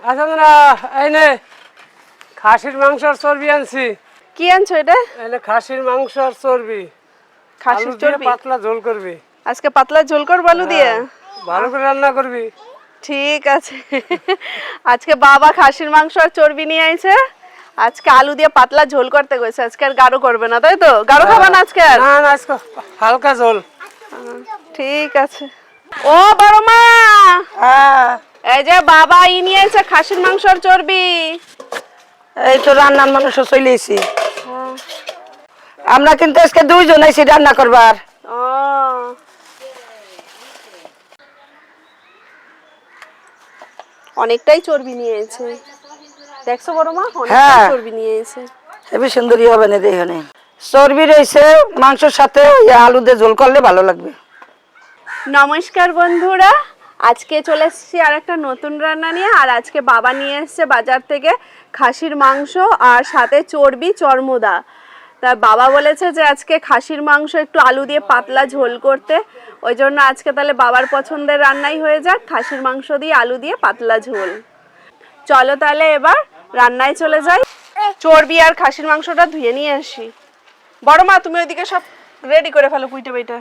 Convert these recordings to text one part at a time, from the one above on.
আচ্ছা না এই নে খাসির মাংস আর চর্বি আনছি। কি আনছো এটা? এলে খাসির মাংস আর চর্বি। খাসির চর্বি? পাতলা ঝোল করবি। আজকে পাতলা ঝোল করব আলু দিয়ে? ভালো করে রান্না করবি। ঠিক আছে। আজকে বাবা খাসির মাংস আর চর্বি নিয়ে আইছে। আজকে আলু দিয়ে পাতলা ঝোল করতে গেছে। আজকে আর গাঢ় করবে না তাই তো? গাঢ় খাবে না আজকে আর? না না আজকে হালকা ঝোল। ঠিক আছে। ও বড় মা! হ্যাঁ। এই যে বাবা ই নিয়ে এসে খাসির মাংস আর চর্বি। এই তো রান্নার মানুষ চলেছি আমরা কিন্তু আজকে দুইজন আইছি রান্না করবার। অনেকটাই চর্বি নিয়ে এসে দেখছ বড় মা? অনেকটাই হ্যাঁ। চর্বি নিয়ে এসে হেবি সুন্দরী হবে না দেখনে চর্বি রয়েছে মাংসের সাথে আলু দিয়ে ঝোল করলে ভালো লাগবে। নমস্কার বন্ধুরা। আজকে চলে এসেছি আর একটা নতুন রান্না নিয়ে, আর আজকে বাবা নিয়ে এসেছে বাজার থেকে খাসির মাংস আর সাথে চর্বি চর্মদা। তা বাবা বলেছে যে আজকে খাসির মাংস একটু আলু দিয়ে পাতলা ঝোল করতে, ওই জন্য আজকে তাহলে বাবার পছন্দের রান্নাই হয়ে যাক, খাসির মাংস দিয়ে আলু দিয়ে পাতলা ঝোল। চলো তাহলে এবার রান্নায় চলে যাই। চর্বি আর খাসির মাংসটা ধুয়ে নিয়ে আসি। বড় মা, তুমি ওইদিকে সব রেডি করে ফেলো পুইটা বেটা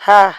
হ্যাঁ।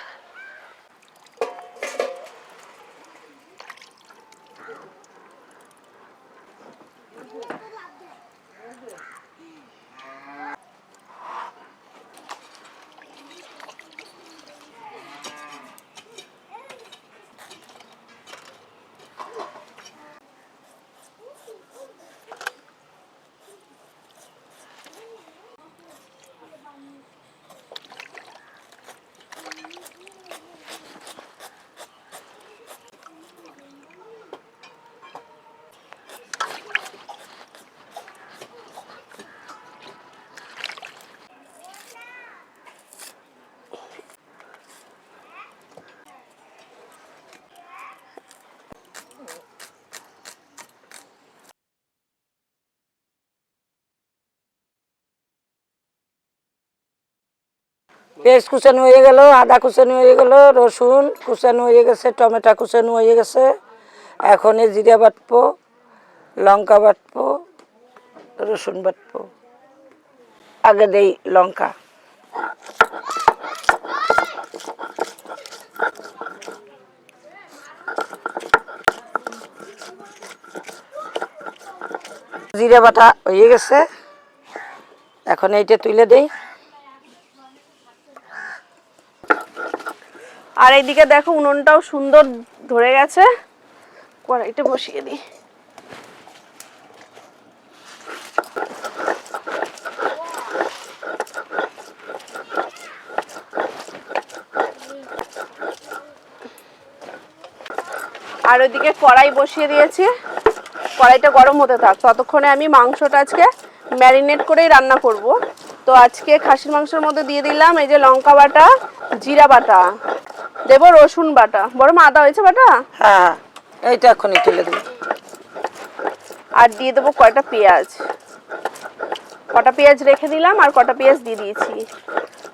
পেঁয়াজ কুচানো হয়ে গেল, আদা কুচানো হয়ে গেল, রসুন কুচানো হয়ে গেছে, টমেটো কুচানো হয়ে গেছে। এখন এই জিরা বাটবো, লঙ্কা বাটবো, রসুন বাটবো। আগে দেই লঙ্কা। জিরা বাটা হয়ে গেছে। এখন এইটা তুলে দেই। আর এইদিকে দেখো উনুনটাও সুন্দর ধরে গেছে। কড়াইটা বসিয়ে দিই। আর ওইদিকে কড়াই বসিয়ে দিয়েছি। কড়াইটা গরম হতে থাক, ততক্ষণে আমি মাংসটা আজকে ম্যারিনেট করেই রান্না করব। তো আজকে খাসির মাংসের মধ্যে দিয়ে দিলাম এই যে লঙ্কা বাটা, জিরা বাটা। দেবো রসুন বাটা। বড় আদা হয়েছে বাটা? হ্যাঁ এইটা এখনই তুলে দেবো। আর দিয়ে দেবো কয়টা পেঁয়াজ। কটা পেঁয়াজ রেখে দিলাম আর কটা পেঁয়াজ দিয়ে দিয়েছি।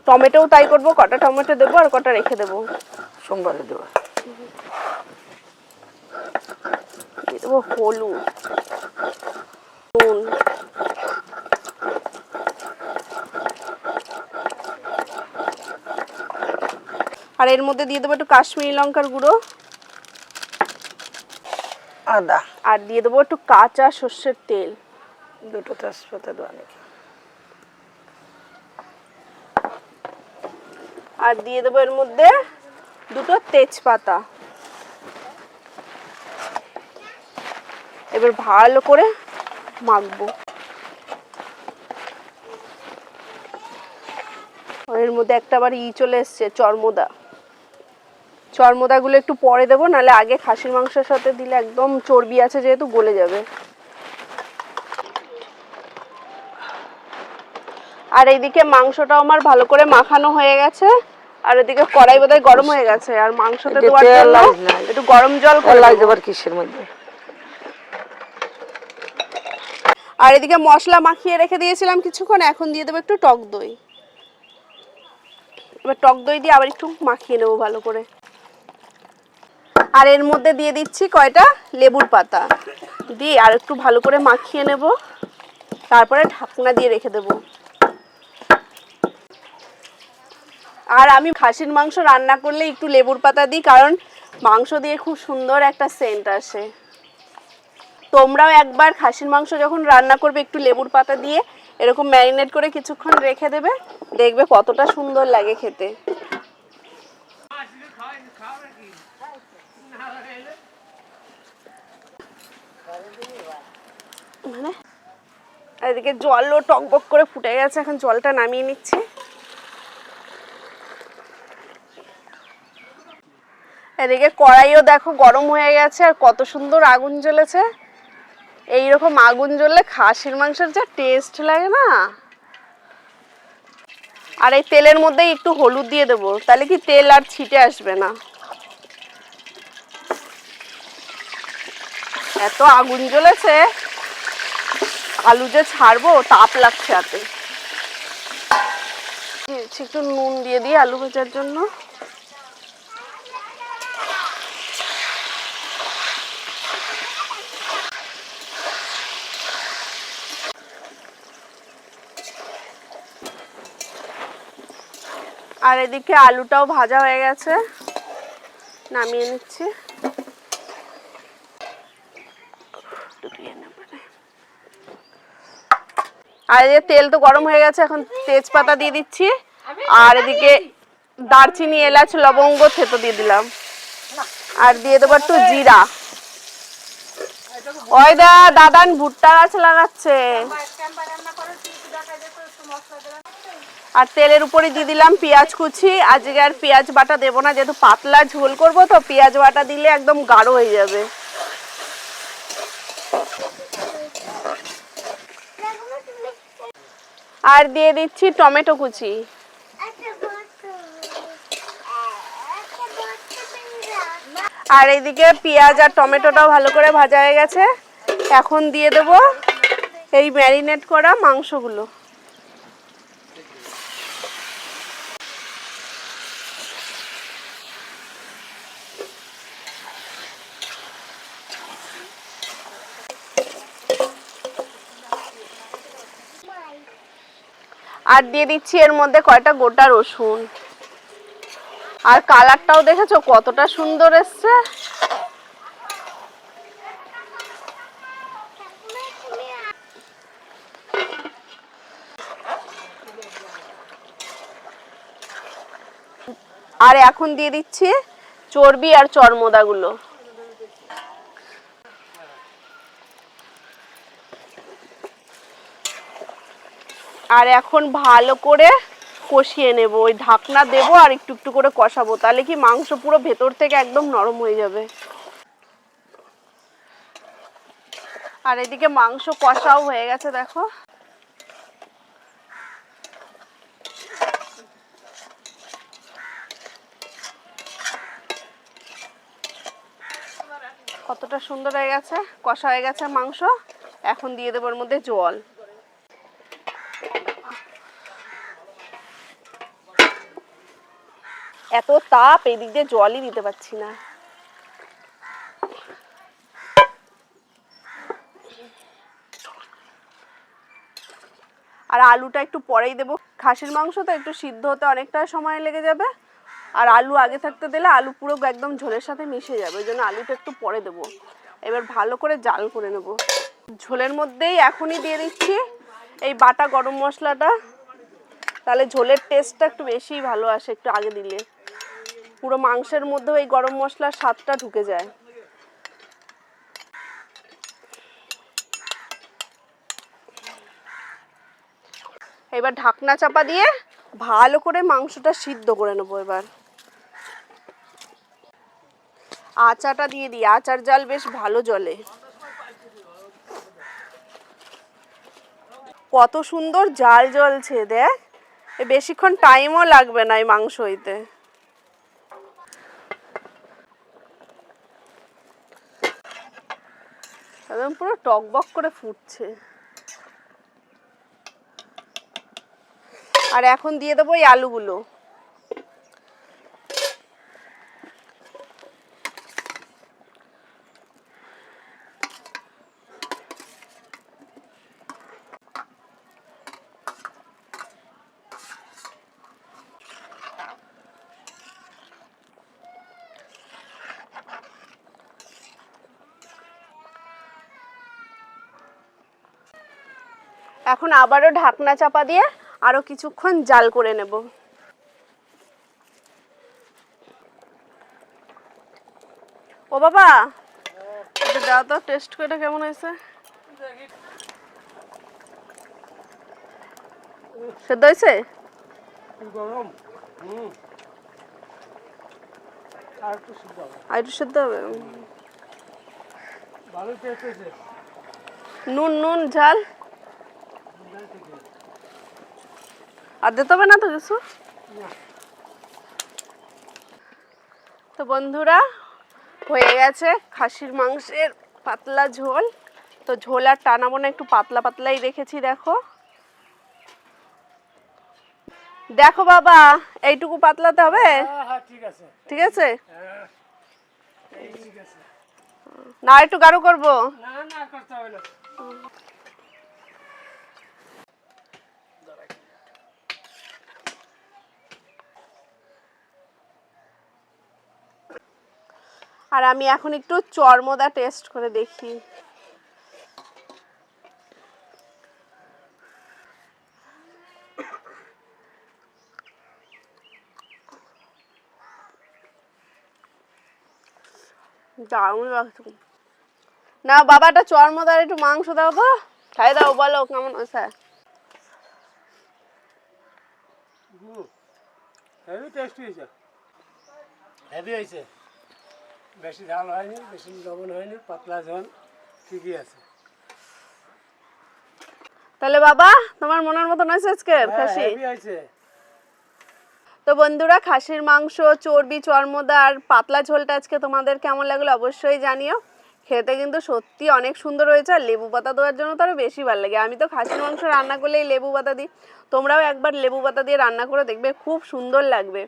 টমেটোও তাই করব কটা টমেটো দেবো আর কটা রেখে দেবো। সোমবারে দেবো। দিয়ে দেবো হলুদ নুন। আর এর মধ্যে দিয়ে দেবো একটু কাশ্মীরি লঙ্কার গুঁড়ো। আদা। আর দিয়ে দেবো একটু কাঁচা সর্ষের তেল। দুটো তেজপাতা দেওয়া নাকি? আর দিয়ে দেবো এর মধ্যে দুটো তেজপাতা। এবার ভালো করে মাখবো। এর মধ্যে একটা আবার ই চলে এসছে চর্মদা। চর্মদাগুলো একটু পরে দেবো নাহলে আগে খাসির মাংসের সাথে দিলে একদম চর্বি আছে যেহেতু গলে যাবে। আর এইদিকে মাংসটাও আমার ভালো করে মাখানো হয়ে গেছে আর এদিকে কড়াই বোধহয় গরম হয়ে গেছে আর মাংসতে এটা দেওয়ার জন্য একটু গরম জল করে দেবো। দেবার কিসের মধ্যে? আর এদিকে মশলা মাখিয়ে রেখে দিয়েছিলাম কিছুক্ষণ এখন দিয়ে দেবো একটু টক দই। এবার টক দই দিয়ে আবার একটু মাখিয়ে নেব ভালো করে। আর এর মধ্যে দিয়ে দিচ্ছি কয়টা? লেবুর পাতা। দিয়ে আর একটু ভালো করে মাখিয়ে নেব। তারপরে ঢাকনা দিয়ে রেখে দেব। আর আমি খাসির মাংস রান্না করলে একটু লেবুর পাতা দিই, কারণ মাংস দিয়ে খুব সুন্দর একটা সেন্ট আসে। তোমরাও একবার খাসির মাংস যখন রান্না করবে, একটু লেবুর পাতা দিয়ে এরকম ম্যারিনেট করে কিছুক্ষণ রেখে দেবে। দেখবে কতটা সুন্দর লাগে খেতে। মানে? এদিকে জলও টকবক করে ফুটে গেছে, এখন জলটা নামিয়ে নিচ্ছি। এদিকে কড়াইও দেখো গরম হয়ে গেছে, আর কত সুন্দর আগুন জ্বলেছে। এইরকম আগুন জ্বললে খাসির মাংসের যা টেস্ট লাগে না। আর এই তেলের মধ্যেই একটু হলুদ দিয়ে দেবো, তাহলে কি তেল আর ছিটে আসবে না। এত আগুন জ্বলেছে। আলু যে ছাড়বো, তাপ লাগছে হাতে। একটু নুন দিয়ে দিই আলু ভাজার জন্য। আর এদিকে আলুটাও ভাজা হয়ে গেছে। নামিয়ে নিচ্ছি। আর এই তেল তো গরম হয়ে গেছে, এখন তেজপাতা দিয়ে দিচ্ছি। আর এদিকে দারচিনি, এলাচ, লবঙ্গ, থেতো দিয়ে দিলাম। আর দিয়ে দেবো একটু জিরা। ওই দা, দাদান ভুট্টা গাছ লাগাচ্ছে। আর তেলের উপরে দিয়ে দিলাম পেঁয়াজ কুচি। আজকে আর পেঁয়াজ বাটা দেবো না, যেহেতু পাতলা ঝোল করব, তো পেঁয়াজ বাটা দিলে একদম গাঢ় হয়ে যাবে। আর দিয়ে দিচ্ছি টমেটো কুচি। আর এইদিকে পেঁয়াজ আর টমেটোটাও ভালো করে ভাজা হয়ে গেছে। এখন দিয়ে দেব এই ম্যারিনেট করা মাংসগুলো। আর দিয়ে দিচ্ছি এর মধ্যে কয়টা গোটা রসুন। আর কালারটাও দেখেছ কতটা সুন্দর এসছে? আর এখন দিয়ে দিচ্ছি চর্বি আর চর্মদাগুলো। আর এখন ভালো করে কষিয়ে নেব। ওই ঢাকনা দেবো আর একটু একটু করে কষাবো। তাহলে কি মাংস পুরো ভেতর থেকে একদম নরম হয়ে যাবে। আর এদিকে মাংস কষাও হয়ে গেছে, দেখো। কতটা সুন্দর হয়ে গেছে। কষা হয়ে গেছে মাংস। এখন দিয়ে দেবো ওর মধ্যে জল। এত তাপ এই দিক দিয়ে জলই দিতে পারছি না। আর আলুটা একটু পরেই দেবো। খাসির মাংস তো একটু সিদ্ধ হতে অনেকটা সময় লেগে যাবে। আর আলু আগে থাকতে দিলে আলু পুরো একদম ঝোলের সাথে মিশে যাবে, ওই জন্য আলুটা একটু পরে দেবো। এবার ভালো করে জাল করে নেব। ঝোলের মধ্যেই এখনই দিয়ে দিচ্ছি এই বাটা গরম মশলাটা। তাহলে ঝোলের টেস্টটা একটু বেশি ভালো আসে একটু আগে দিলে। পুরো মাংসের মধ্যেও এই গরম মশলার স্বাদটা ঢুকে যায়। এবার ঢাকনা চাপা দিয়ে ভালো করে মাংসটা সিদ্ধ করে নেব এবার। আচাটা দিয়ে দিই, আচার জাল বেশ ভালো জলে কত সুন্দর জাল জ্বলছে, দেখ। বেশিক্ষণ টাইমও লাগবে না এই মাংস হইতে একদম পুরো টকবক করে ফুটছে। আর এখন দিয়ে দেবো এই আলুগুলো। এখন আবারও ঢাকনা চাপা দিয়ে আরও কিছুক্ষণ জাল করে নেব। ও বাবা দাও তো টেস্ট করে কেমন হয়েছে? সেদ্ধ হয়েছে? গরম আর একটু সিদ্ধ হবে। আর একটু সেদ্ধ হবে ভালো টেস্ট হয়েছে। নুন নুন ঝাল। আর দিতে হবে না তো কিছু? তো বন্ধুরা হয়ে গেছে খাসির মাংসের পাতলা ঝোল। তো ঝোল আর টানাবো না একটু পাতলা পাতলাই রেখেছি দেখো। দেখো বাবা এইটুকু পাতলাতে হবে? হ্যাঁ হ্যাঁ হ্যাঁ ঠিক আছে। না একটু গাঢ় করব। না না করতে হবে না। আর আমি এখন একটু চর্মদা টেস্ট করে দেখি। দারুণ লাগছে। না বাবাটা চর্মদার একটু মাংস দাও তো। খাই দাও বলো কেমন হয়েছে? হেভি টেস্ট হয়েছে। হেভি হয়েছে। বেশি ঝাল হয়নি বেশি লবণ হয়নি পাতলা ঝোল ঠিকই আছে। তাহলে বাবা তোমার মনের মতন হয়েছে আজকে? খাসি? তো বন্ধুরা খাসির মাংস চর্বি চর্মদা আর পাতলা ঝোলটা আজকে তোমাদের কেমন লাগল অবশ্যই জানিও। খেতে কিন্তু সত্যি অনেক সুন্দর হয়েছে আর লেবু পাতা দেওয়ার জন্য তো আরও বেশি ভালো লাগে। আমি তো খাসির মাংস রান্না করলেই লেবু পাতা দিই। তোমরাও একবার লেবু পাতা দিয়ে রান্না করে দেখবে খুব সুন্দর লাগবে।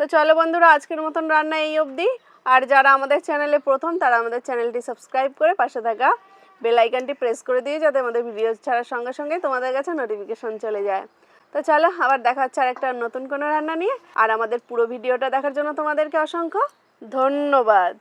তো চলো বন্ধুরা আজকের মতন রান্না এই অবধি। আর যারা আমাদের চ্যানেলে প্রথম, তারা আমাদের চ্যানেলটি সাবস্ক্রাইব করে পাশে থাকা বেল আইকনটি প্রেস করে দিয়ে যাতে আমাদের ভিডিও ছাড়ার সঙ্গে সঙ্গে তোমাদের কাছে নোটিফিকেশন চলে যায়। তো চলো, আবার দেখা হচ্ছে আর একটা নতুন কোনো রান্না নিয়ে। আর আমাদের পুরো ভিডিওটা দেখার জন্য তোমাদেরকে অসংখ্য ধন্যবাদ।